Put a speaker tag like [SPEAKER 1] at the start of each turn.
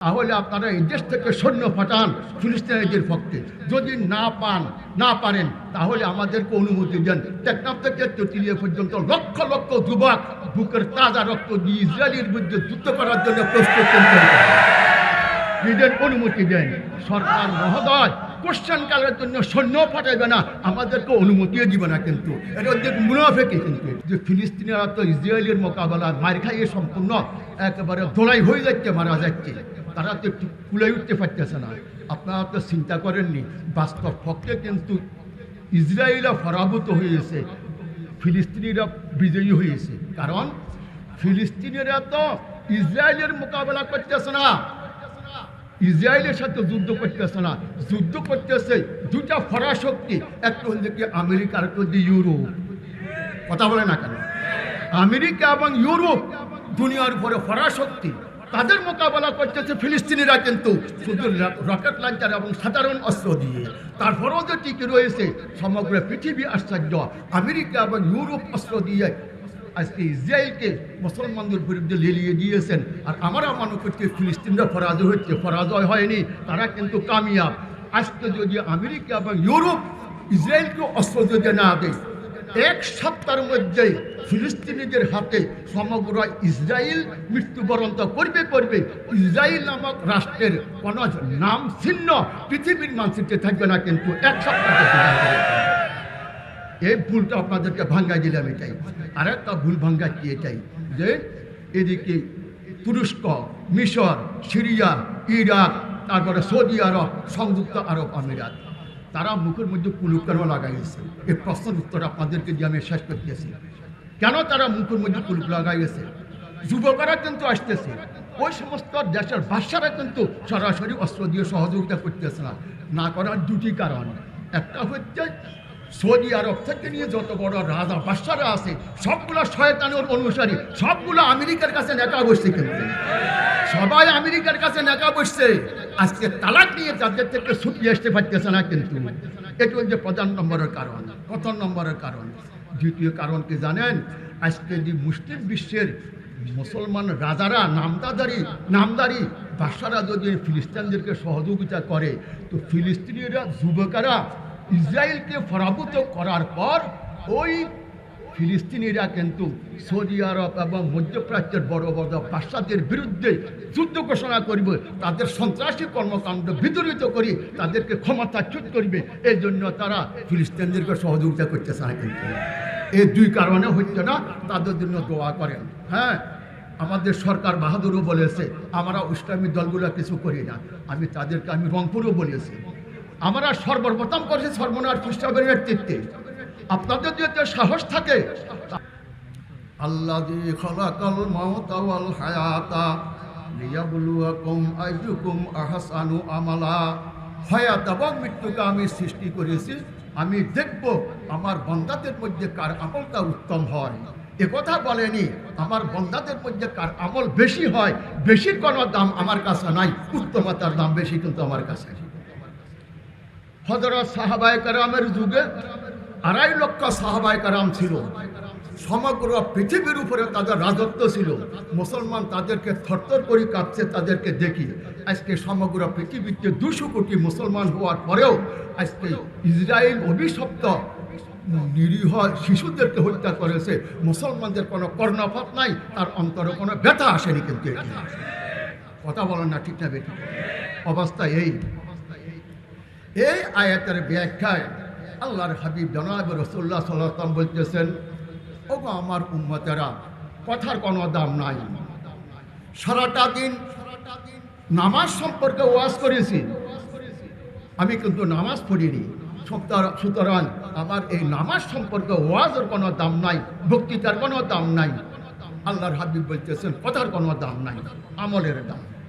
[SPEAKER 1] তাহলে আপনারা এই দেশ থেকে সৈন্য পাঠান ফিলিস্তিনিদের পক্ষে। যদি না পান, না পারেন, তাহলে আমাদেরকে অনুমতি দেন। টেকনাফ থেকে চটিলিয়া পর্যন্ত লক্ষ লক্ষ যুবক বুকের তাজা রক্ত দিয়ে ইসরায়েলের বিরুদ্ধে যুদ্ধ করার জন্য প্রস্তুত দিদের অনুমতি দেন। সরকার মহোদয় কোশ্চেন কালের জন্য সৈন্য পাঠাইবে না, আমাদেরকে অনুমতিও দিবে না কিন্তু। এটা ওদের মুনাফেকে কিন্তু। যে ফিলিস্তিনিরা তো ইসরায়েলের মোকাবেলা মার খাইয়ে সম্পূর্ণ একেবারে দোলাই হয়ে যাচ্ছে, মারা যাচ্ছে। তারা তো একটু কুলে উঠতে পারতেছে না। আপনারা তো চিন্তা করেননি, বাস্তব পক্ষে কিন্তু ইসরায়েলরা পরাভূত হয়েছে, ফিলিস্তিনিরা বিজয়ী হয়েছে। কারণ ফিলিস্তিনিরা তো ইসরায়েলের মোকাবেলা করতেছে না। ইসরায়েলের সাথে যুদ্ধ করতেছে না। যুদ্ধ করতেছে দুটা ফরাশক্তি একটা হল কি আমেরিকা আর একটা ইউরোপ। কথা বলে না কেন? আমেরিকা এবং ইউরোপ দুনিয়ার উপরে ফরাশক্তি তাদের মোকাবেলা করতেছে ফিলিস্তিনিরা কিন্তু। শুধু রকেট লঞ্চার এবং সাধারণ অস্ত্র দিয়ে। তারপরেও যে টিকে রয়েছে, সমগ্র পৃথিবী আশ্চর্য। আমেরিকা এবং ইউরোপ অস্ত্র দিয়ে আজকে ইসরায়েলকে মুসলমানদের বিরুদ্ধে লেলিয়ে দিয়েছেন। আর আমরা মনে করছি ফিলিস্তিনরা পরাজয় হচ্ছে। পরাজয় হয়নি, তারা কিন্তু কামিয়াব। আজকে যদি আমেরিকা এবং ইউরোপ ইসরায়েলকে অস্ত্র যদি না দেয় এক সপ্তাহের মধ্যে ফিলিস্তিনিদের হাতে সমগ্র ইসরায়েল মৃত্যুবরণ করবে করবে। ইসরায়েল নামক রাষ্ট্রের কোন নাম ছিন্ন পৃথিবীর মানচিত্রে থাকবে না কিন্তু এক সপ্তাহ এই ভুলটা আপনাদেরকে ভাঙ্গাই দিলাম এটাই। আর একটা ভুল ভাঙ্গা কি এটাই? যে এদিকে তুরস্ক, মিশর, সিরিয়া, ইরাক, তারপরে সৌদি আরব, সংযুক্ত আরব আমিরাত। তারা মুখের মধ্যে কুলুকারও লাগাইছে এই প্রশ্নের উত্তর আপনাদেরকে দিয়ে আমি শেষ করতেছি কেন তারা মুখের মধ্যে কুলুক লাগাইছে যুবকরা কিন্তু আসতেছে। ওই সমস্ত দেশের বাদশারা কিন্তু সরাসরি অস্ত্র দিয়ে সহযোগিতা করতেছে না। না করার দুটি কারণ। একটা হচ্ছে সৌদি আরব থেকে নিয়ে যত বড় রাজা, বাদশারা আছে, সবগুলো শয়তানের অনুসারী, সবগুলো আমেরিকার কাছে নেকা বসছে কিন্তু। সবাই আমেরিকার কাছে নেকা বসছে। আজকে তালাক নিয়ে তাদের থেকে ছুটি আসতে পারতেছে না কিন্তু। এটি হচ্ছে প্রধান নম্বরের কারণ, প্রথম নম্বরের কারণ। দ্বিতীয় কারণ কি জানেন? আজকে যে মুসলিম বিশ্বের মুসলমান রাজারা, নামদাদারি, নামদারি, বাদশারা যদি ফিলিস্তিনদেরকে সহযোগিতা করে, তো ফিলিস্তিনিরা, যুবকেরা ইসরায়েলকে পরাভূত করার পর ওই ফিলিস্তিনিরা কিন্তু সৌদি আরব এবং মধ্যপ্রাচ্যের বড় বড় বাদশাদের বিরুদ্ধে যুদ্ধ ঘোষণা করবে, তাদের সন্ত্রাসী কর্মকাণ্ড বিতরিত করি তাদেরকে ক্ষমতাচ্যুত করবে। এই জন্য তারা ফিলিস্তিনদেরকে সহযোগিতা করতেছে না কিন্তু। এই দুই কারণে হচ্ছে না, তাদের জন্য দোয়া করেন। হ্যাঁ আমাদের সরকার বাহাদুরও বলেছে, আমরা ইসলামী দলগুলো কিছু করি না। আমি তাদেরকে আমি রংপুরও বলেছি। আমরা সর্বপ্রথম করেছি সর্বনাথ খ্রিস্টাবের নেতৃত্বে। আপনাদের যদি সাহস থাকে আল্লাহ খলাকাল মাউতা ওয়াল হায়াতা লিয়াবলুয়াকুম আইয়ুকুম আহসানু আমালা। হায়াত এবং মৃত্যুকে আমি সৃষ্টি করেছি, আমি দেখব আমার বন্দাদের মধ্যে কার আমলটা উত্তম হয়। এ কথা বলেনি, আমার বন্দাদের মধ্যে কার আমল বেশি হয়, বেশির কোনো দাম আমার কাছে নাই, উত্তমতার দাম বেশি কিন্তু আমার কাছে হজরত কারামের যুগে আড়াই লক্ষ সাহাবায় কারাম ছিল। সমগ্র পৃথিবীর উপরে তাদের রাজত্ব ছিল। মুসলমান তাদেরকে থরথর করে কাঁপছে, তাদেরকে দেখি। আজকে সমগ্র পৃথিবীতে দুশো কোটি মুসলমান হওয়ার পরেও আজকে ইসরায়েল অভিশপ্ত নিরীহ শিশুদেরকে হত্যা করেছে। মুসলমানদের কোনো কর্ণপাত নাই, তার অন্তরে কোনো ব্যথা আসেনি কিন্তু। কথা বলেন না, ঠিক না অবস্থা এই। এই আয়াতের ব্যাখ্যায় আল্লাহর হাবিব জনাব রসুল্লাহ সাল্লাম বলতেছেন ও আমার উম্মতেরা, কথার কোনো দাম নাই। সারাটা দিন নামাজ সম্পর্কে ওয়াজ করেছি। আমি কিন্তু নামাজ পড়িনি। সুতরাং আমার এই নামাজ সম্পর্কে ওয়াজের কোনো দাম নাই, বক্তৃতার কোনো দাম নাই। আল্লাহর হাবিব বলতেছেন, কথার কোনো দাম নাই, আমলের দাম।